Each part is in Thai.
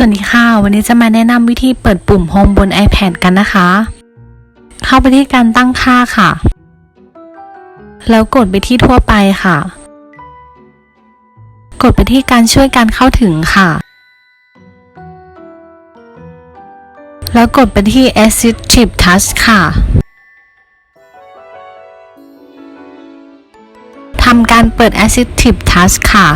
สวัสดีค่ะ วันนี้จะมาแนะนำวิธีเปิดปุ่ม Home บน iPad กันนะคะ เข้าไปที่การตั้งค่าค่ะ แล้วกดไปที่ทั่วไปค่ะ กดไปที่การช่วยการเข้าถึงค่ะ แล้วกดไปที่ Assistive Touch ค่ะทำการเปิด Assistive Touch ค่ะ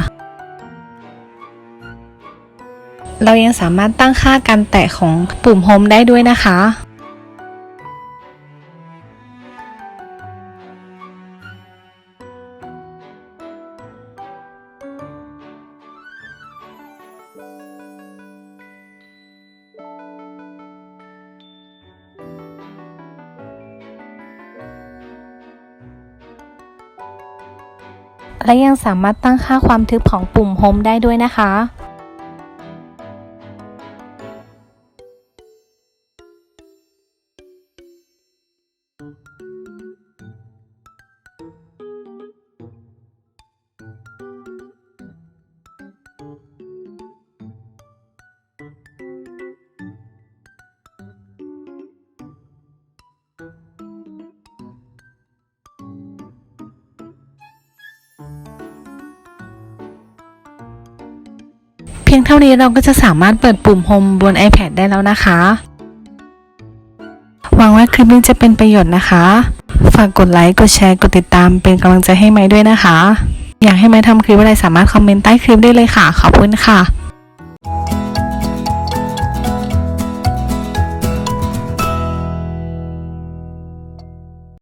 เรายังสามารถตั้งค่าการแตะของปุ่ม Home ได้ด้วยนะคะและยังสามารถตั้งค่าความทึบของปุ่ม Home ได้ด้วยนะคะ พียงเท่านี้เราก็จะสามารถเปิดปุ่ม Home บน iPad ได้แล้วนะคะ วังว่าคลิปนี้จะเป็นประโยชน์นะคะ ฝากกดไลค์ กดแชร์ กดติดตามเป็นกำลังใจให้ไม้ด้วยนะคะ อยากให้ไม้ทำคลิปอะไรสามารถคอมเมนต์ใต้คลิปได้เลยค่ะ ขอบคุณค่ะ